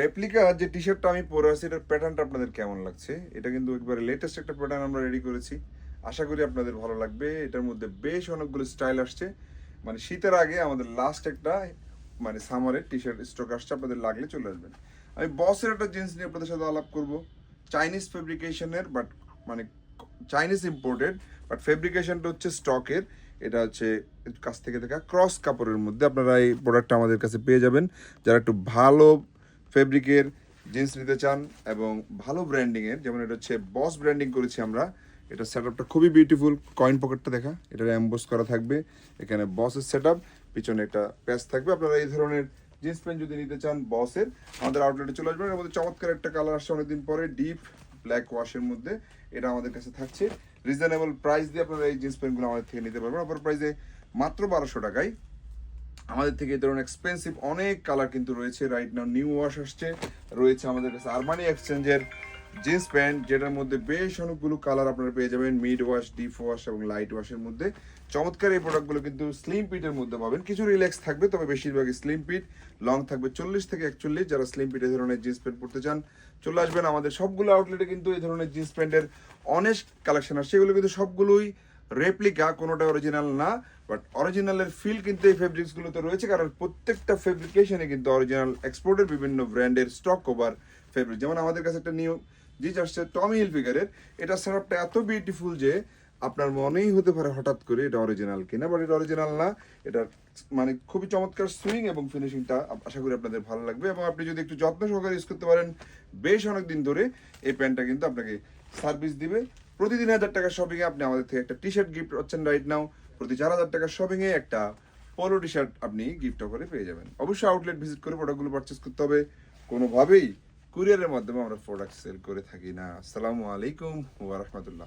Replica যে টি শার্টটা আমি পরে আছি, এটার প্যাটার্নটা আপনাদের কেমন লাগছে? এটা কিন্তু একবারে লেটেস্ট একটা প্যাটার্ন আমরা রেডি করেছি। আশা করি আপনাদের ভালো লাগবে। এটার মধ্যে বেশ অনেকগুলো স্টাইল আসছে। মানে শীতের আগে আমাদের লাস্ট একটা মানে সামারের টি শার্ট স্টক আসছে, আপনাদের লাগলে চলে আসবেন। আমি বসের একটা জিন্স নিয়ে আপনাদের সাথে আলাপ করব। চাইনিজ ফেব্রিকেশনের বাট মানে চাইনিজ ইম্পোর্টেড বাট ফেব্রিকেশনটা হচ্ছে স্টকের এটা হচ্ছে কাছ থেকে দেখা ক্রস কাপড়ের মধ্যে। আপনারা এই প্রোডাক্টটা আমাদের কাছে পেয়ে যাবেন। যারা একটু ভালো ফেব্রিকের জিন্স নিতে চান এবং ভালো ব্র্যান্ডিংয়ের যেমন এটা হচ্ছে বস ব্র্যান্ডিং করেছি আমরা, এটা সেট আপটা খুবই বিউটিফুল কয়েন পকেটটা দেখা এটা অ্যাম্বোস করা থাকবে, এখানে বসের সেট আপ পিছনে একটা প্যাচ থাকবে, আপনারা এই ধরনের জিন্স প্যান্ট যদি নিতে চান বসের আমাদের আউটলেটে চলে আসবেন, এর মধ্যে চমৎকার একটা কালার আসছে অনেকদিন পরে ডিপ ব্ল্যাক ওয়াশের মধ্যে, এটা আমাদের কাছে থাকছে রিজনেবল প্রাইস দিয়ে আপনারা এই জিন্স প্যান্টগুলো আমাদের থেকে নিতে পারবেন অপর প্রাইসে মাত্র বারোশো টাকায়। আমাদের থেকে এই ধরনের এক্সপেন্সিভ অনেক কালার কিন্তু রয়েছে রাইট নাও নিউ ওয়াশ আসছে, রয়েছে আমাদের কাছে আরমানি এক্সচেঞ্জের জিন্স প্যান্ট যেটার মধ্যে বেশ অনেকগুলো কালার আপনারা পেয়ে যাবেন মিড ওয়াশ ডিপ ওয়াশ এবং লাইট ওয়াশের মধ্যে। চমৎকার এই প্রোডাক্টগুলো কিন্তু স্লিম পিটের মধ্যে পাবেন। কিছু রিল্যাক্স থাকবে, তবে বেশিরভাগই স্লিম পিট লং থাকবে চল্লিশ থেকে একচল্লিশ। যারা স্লিম পিট এই ধরনের জিন্স প্যান্ট পড়তে চান, চলে আসবেন আমাদের সবগুলো আউটলেটে কিন্তু এই ধরনের জিন্স প্যান্টের অনেক কালেকশন আসছে। এগুলো কিন্তু সবগুলোই রেপ্লিকা কোনোটা অরিজিনাল না বাট অরিজিনালের ফিল কিন্তু এই ফেব্রিক্সগুলোতে রয়েছে, কারণ প্রত্যেকটা ফেব্রিকেশনে কিন্তু অরিজিনাল এক্সপোর্টের বিভিন্ন ব্র্যান্ডের স্টক কভার ফেব্রিক যেমন আমাদের কাছে একটা নিউ জিনিস আসছে টমি হিলফিগারের এটা সেটআপটা এত বিউটিফুল যে আপনার মনেই হতে পারে হঠাৎ করে এটা অরিজিনাল কিনা বাট এটা অরিজিনাল না। এটা মানে খুবই চমৎকার সুইং এবং ফিনিশিংটা আশা করি আপনাদের ভালো লাগবে। এবং আপনি যদি একটু যত্ন সহকারে ইউজ করতে পারেন, বেশ অনেক দিন ধরে এই প্যান্টটা কিন্তু আপনাকে সার্ভিস দিবে। প্রতিদিন হাজার টাকা শপিং এ আপনি আমাদের থেকে একটা টি শার্ট গিফট হচ্ছেন রাইট নাও প্রতি চার হাজার টাকা শপিং এ একটা পোলো টি শার্ট আপনি গিফট করে পেয়ে যাবেন। অবশ্যই আউটলেট ভিজিট করে প্রোডাক্টগুলো পারচেস করতে হবে। কোনোভাবেই কুরিয়ারের মাধ্যমে আমরা প্রোডাক্ট সেল করে থাকি না। আসসালামু আলাইকুম ওয়া রাহমাতুল্লাহ।